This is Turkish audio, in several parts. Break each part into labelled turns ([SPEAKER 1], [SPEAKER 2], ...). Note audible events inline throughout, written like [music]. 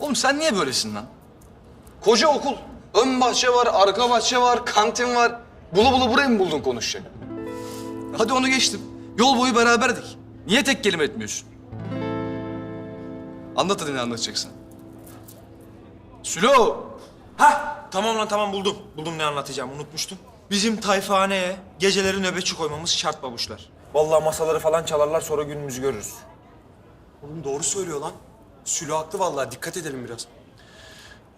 [SPEAKER 1] Oğlum sen niye böylesin lan? Koca okul. Ön bahçe var, arka bahçe var, kantin var. Bulu bulu burayı mı buldun konuşacak? Hadi onu geçtim. Yol boyu beraberdik. Niye tek kelime etmiyorsun? Anlat hadi ne anlatacaksın. Sülo!
[SPEAKER 2] Ha tamam lan tamam buldum. Buldum ne anlatacağım unutmuştum. Bizim tayfahaneye geceleri nöbetçi koymamız şart babuşlar. Vallahi masaları falan çalarlar sonra günümüzü görürüz.
[SPEAKER 3] Oğlum doğru söylüyor lan. Sülo haklı vallahi dikkat edelim biraz.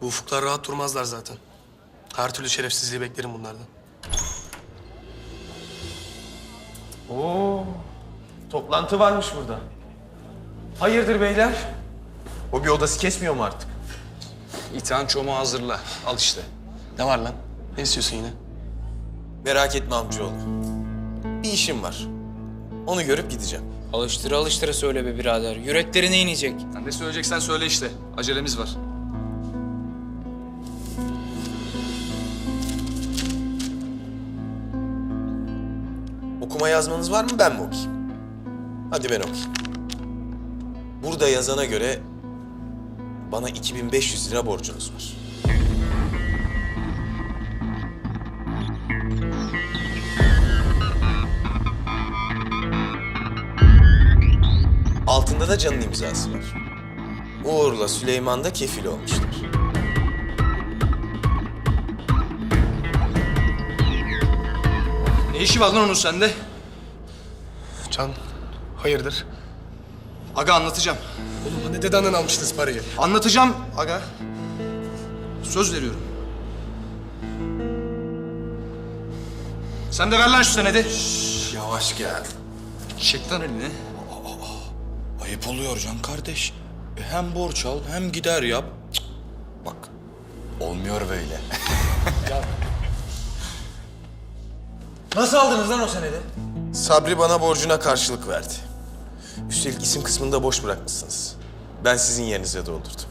[SPEAKER 3] Bu ufuklar rahat durmazlar zaten. Her türlü şerefsizliği beklerim bunlardan.
[SPEAKER 2] Oo toplantı varmış burada. Hayırdır beyler? O bir odası kesmiyor mu artık?
[SPEAKER 1] İtihan çomağı hazırla. Al işte.
[SPEAKER 3] Ne var lan? Ne istiyorsun yine?
[SPEAKER 4] Merak etme amcaoğlu. Bir işim var. Onu görüp gideceğim.
[SPEAKER 5] Alıştıra alıştıra söyle be birader. Yüreklerine inecek.
[SPEAKER 1] Sen ne söyleyeceksen söyle işte. Acelemiz var.
[SPEAKER 4] Okuma yazmanız var mı ben mi okuyayım? Hadi ben okuyayım. Burada yazana göre bana 2500 lira borcunuz var. Altında da canın imzası var. Uğur'la Süleyman da kefil olmuşlar.
[SPEAKER 1] Ne işi var lan onun sende?
[SPEAKER 3] Can, hayırdır?
[SPEAKER 1] Aga anlatacağım.
[SPEAKER 3] Oğlum hani dedenden almıştınız parayı?
[SPEAKER 1] Anlatacağım aga. Söz veriyorum. Sen de ver lan şu senedi.
[SPEAKER 6] Yavaş gel.
[SPEAKER 1] Çek lan elini.
[SPEAKER 6] Ayıp oluyor Can kardeş. E, hem borç al hem gider yap. Cık, Bak olmuyor böyle. [laughs]
[SPEAKER 2] Nasıl aldınız lan o senedi?
[SPEAKER 4] Sabri bana borcuna karşılık verdi. Üstelik isim kısmını da boş bırakmışsınız. Ben sizin yerinize doldurdum.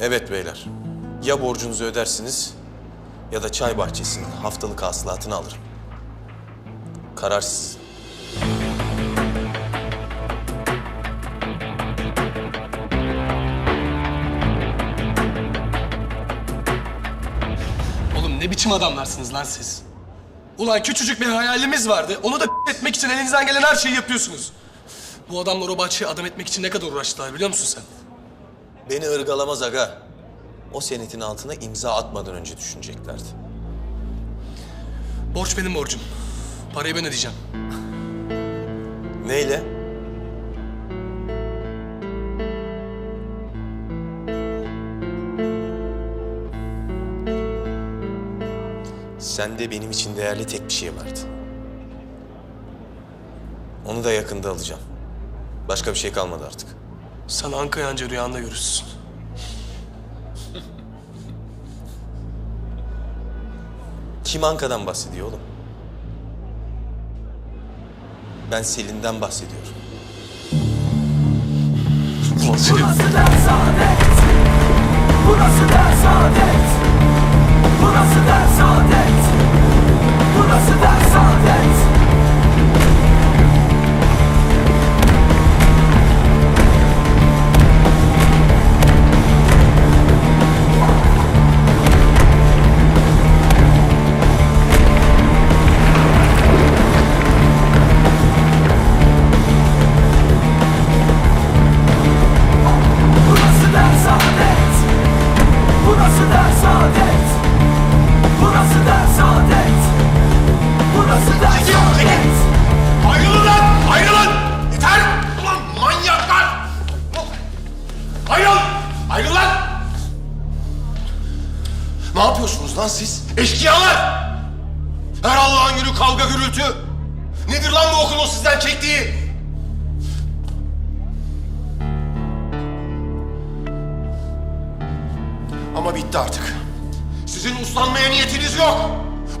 [SPEAKER 4] Evet beyler. Ya borcunuzu ödersiniz ya da çay bahçesinin haftalık hasılatını alırım. Karar sizin.
[SPEAKER 3] Biçim adamlarsınız lan siz? Ulan küçücük bir hayalimiz vardı. Onu da [laughs] etmek için elinizden gelen her şeyi yapıyorsunuz. Bu adamlar o bahçeyi adam etmek için ne kadar uğraştılar biliyor musun sen?
[SPEAKER 4] Beni ırgalamaz aga. O senetin altına imza atmadan önce düşüneceklerdi.
[SPEAKER 3] Borç benim borcum. Parayı ben ödeyeceğim.
[SPEAKER 4] Neyle? Sende benim için değerli tek bir şey vardı. Onu da yakında alacağım. Başka bir şey kalmadı artık.
[SPEAKER 3] Sen Anka'yı anca rüyanda görürsün.
[SPEAKER 4] Kim Anka'dan bahsediyor oğlum? Ben Selin'den bahsediyorum.
[SPEAKER 7] Burası ders adet Burası ders Burası ders adet? Burası ders adet
[SPEAKER 8] Ne yapıyorsunuz lan siz? Eşkıyalar! Her Allah'ın günü kavga gürültü. Nedir lan bu okulun sizden çektiği? Ama bitti artık. Sizin uslanmaya niyetiniz yok.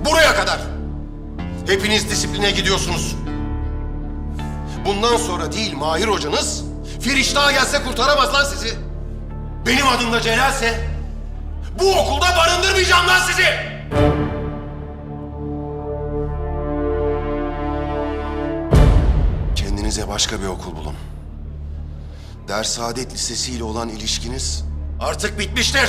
[SPEAKER 8] Buraya kadar. Hepiniz disipline gidiyorsunuz. Bundan sonra değil Mahir hocanız, Firiş daha gelse kurtaramaz lan sizi. Benim adım da Celal'se bu okulda barındırmayacağım lan sizi. Kendinize başka bir okul bulun. Der Saadet Lisesi ile olan ilişkiniz artık bitmiştir.